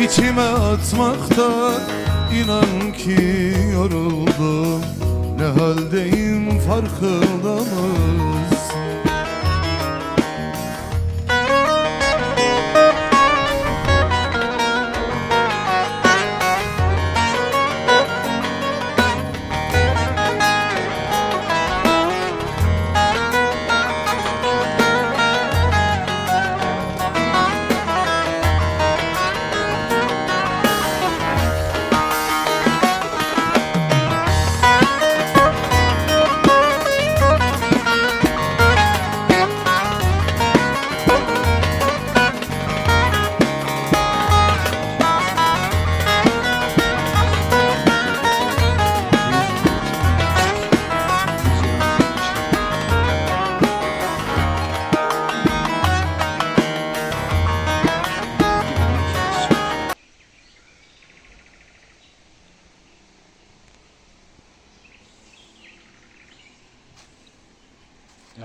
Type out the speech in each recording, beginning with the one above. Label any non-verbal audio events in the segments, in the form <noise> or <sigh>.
İçime atmaktan inan ki yoruldum Ne haldeyim farkında mısın?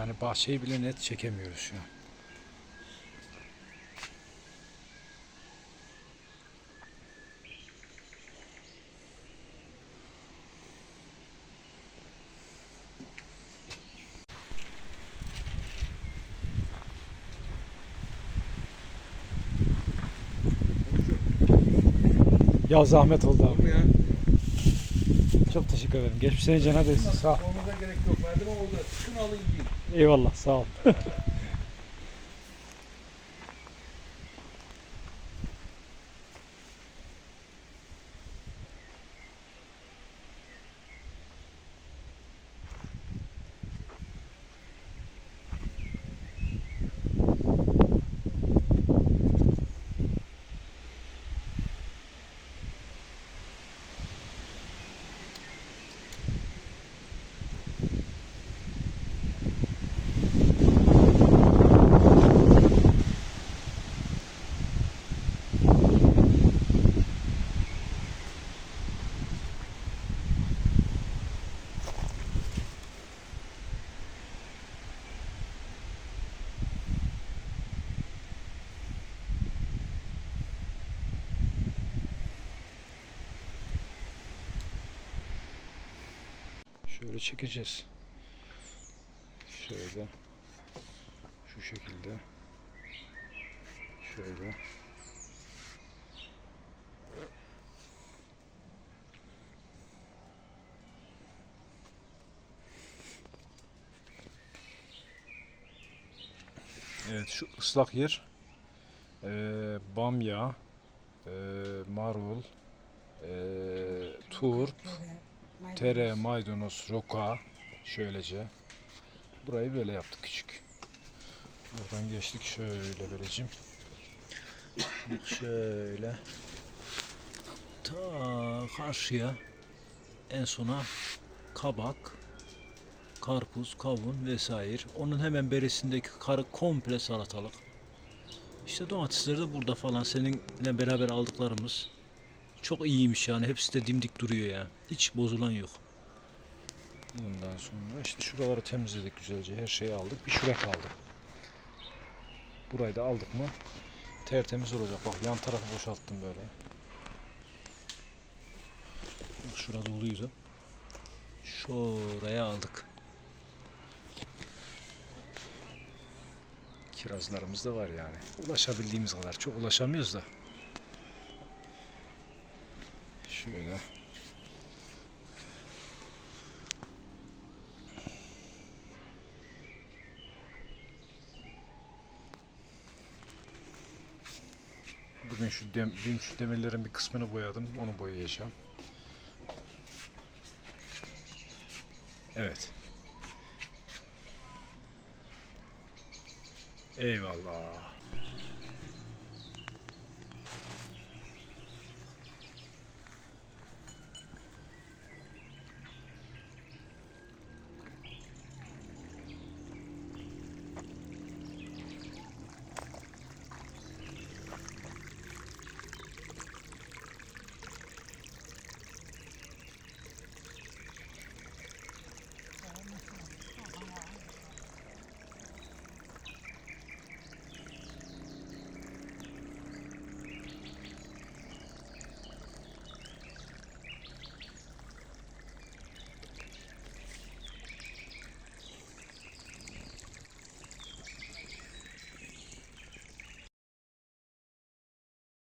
Yani bahçeyi bile net çekemiyoruz şu an. Ya zahmet oldu abi. Çok teşekkür ederim. Geçmiş sene cenazesi. Sağ ol. Çıkın alın yiyin. Eyvallah sağ ol. <laughs> Şöyle çekeceğiz. Şöyle. Şu şekilde. Şöyle. Evet şu ıslak yer eee bamya, eee marul, eee turp, tere, maydanoz, roka şöylece. Burayı böyle yaptık küçük. Buradan geçtik şöyle vereceğim. Şöyle. Ta karşıya en sona kabak, karpuz, kavun vesaire. Onun hemen berisindeki karı komple salatalık. İşte domatesler de burada falan seninle beraber aldıklarımız. Çok iyiymiş yani. Hepsi de dimdik duruyor ya. Hiç bozulan yok. Ondan sonra işte şuraları temizledik güzelce. Her şeyi aldık. Bir şuraya kaldı. Burayı da aldık mı tertemiz olacak. Bak yan tarafı boşalttım böyle. Bak şurada doluydu. Şuraya aldık. Kirazlarımız da var yani. Ulaşabildiğimiz kadar. Çok ulaşamıyoruz da. Şöyle. Bugün şu, dem, dün şu demirlerin bir kısmını boyadım. Onu boyayacağım. Evet. Eyvallah.